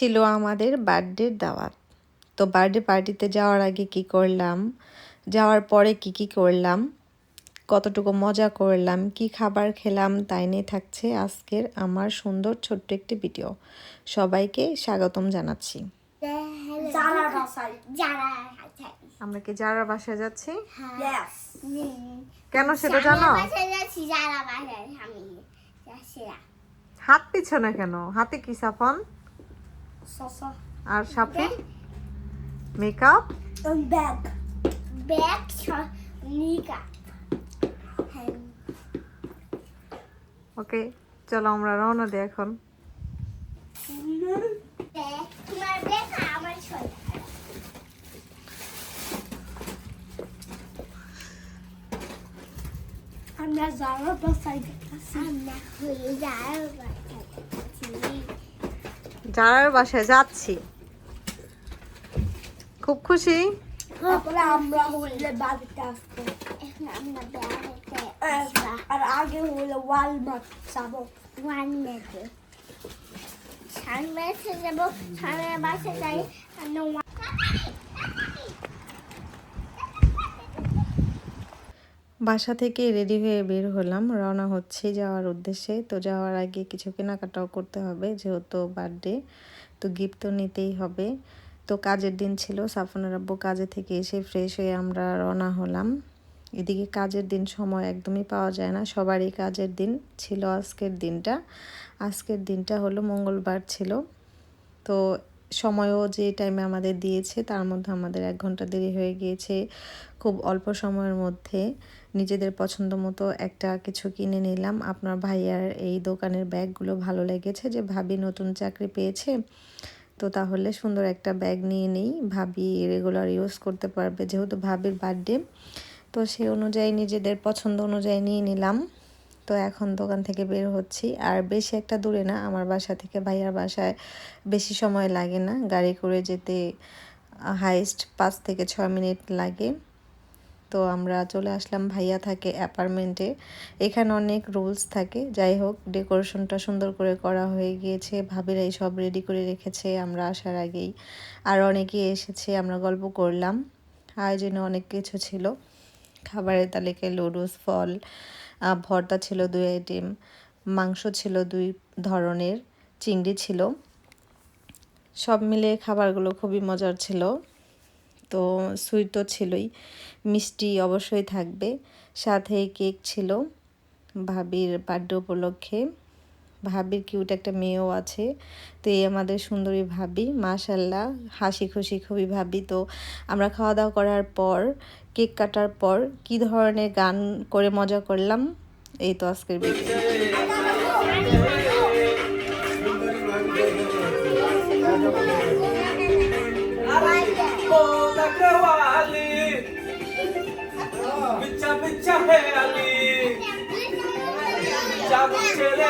ছিল আমাদের বার্থডের দাওয়াত। তো বার্থডে পার্টিতে যাওয়ার আগে কি করলাম? যাওয়ার পরে কি কি করলাম? কতটুকু মজা করলাম? কি খাবার খেলাম? তাই নিয়ে থাকছে আজকের আমার সুন্দর ছোট্ট একটি ভিডিও। সবাইকে স্বাগতম জানাচ্ছি। আমরা কি যারা বাসায় যাচ্ছি? কেন সেটা জানো? হাত পিছনে কেন? হাতে কি সাফন? আর সাফি মেকআপ bag. ব্যাগ নিকা ওকে চলো আমরা রওনা দিই এখন। ব্যাগ ব্যাগ আমার ছয় আমরা যারা বাসায় আমরা হয়ে যারা বাসায় যারার বাসায় যাচ্ছি। খুব খুশি? তারপরে আমরা হলে বাড়িতে আসব। এখন আমরা আর- আগে হলে ওয়ালমার্ট যাব। ওয়ালমার্টে সামনে সামনে যাব সামনে বাসে যাই। বাসা থেকে রেডি হয়ে বের হলাম। রওনা হচ্ছে যাওয়ার উদ্দেশ্যে। তো যাওয়ার আগে কিছু কেনাকাটাও করতে হবে, যেহেতু বার্থডে তো গিফট তো নিতেই হবে। তো কাজের দিন ছিল, সাফনের আব্বু কাজে থেকে এসে ফ্রেশ হয়ে আমরা রওনা হলাম। এদিকে কাজের দিন সময় একদমই পাওয়া যায় না, সবারই কাজের দিন ছিল আজকের দিনটা। আজকের দিনটা হলো মঙ্গলবার ছিল। তো সময়ও যে টাইমে আমাদের দিয়েছে, তার মধ্যে আমাদের এক ঘণ্টা দেরি হয়ে গিয়েছে। খুব অল্প সময়ের মধ্যে নিজেদের পছন্দ মতো একটা কিছু কিনে নিলাম। আপনার ভাইয়ার এই দোকানের ব্যাগগুলো ভালো লেগেছে যে, ভাবি নতুন চাকরি পেয়েছে, তো তাহলে সুন্দর একটা ব্যাগ নিয়ে নেই। ভাবি রেগুলার ইউজ করতে পারবে, যেহেতু ভাবির বার্থডে তো সেই অনুযায়ী, নিজেদের পছন্দ অনুযায়ী নিয়ে নিলাম। তো এখন দোকান থেকে বের হচ্ছি। আর বেশি একটা দূরে না, আমার বাসা থেকে ভাইয়ার বাসায় বেশি সময় লাগে না। গাড়ি করে যেতে হাইস্ট পাঁচ থেকে ছয় মিনিট লাগে। তো আমরা চলে আসলাম ভাইয়া থাকে অ্যাপার্টমেন্টে এখানে অনেক রুলস থাকে। যাই হোক ডেকোরেশনটা সুন্দর করে করা হয়ে গিয়েছে। ভাবিরাই সব রেডি করে রেখেছে আমরা আসার আগেই। আর অনেকেই এসেছে, আমরা গল্প করলাম। আয়োজনে অনেক কিছু ছিল। খাবারের তালিকায় লুডুস ফল ভর্তা ছিল দুই আইটেম, মাংস ছিল দুই ধরনের, চিংড়ি ছিল। সব মিলে খাবারগুলো খুবই মজার ছিল। তো সুইট তো ছিলই, মিষ্টি অবশ্যই থাকবে। সাথে কেক ছিল, ভাবির বার্থডে উপলক্ষে। ভাবির কিউট একটা মেয়েও আছে তো এই আমাদের সুন্দরী ভাবি মাশাল্লাহ হাসি খুশি খুবই ভাবি তো আমরা খাওয়া দাওয়া করার পর কেক কাটার পর কি ধরনের গান করে মজা করলাম এই তো আজকের ভিডিও वाली बिच्छा बिच्छा है अली চাঁদ ছেড়ে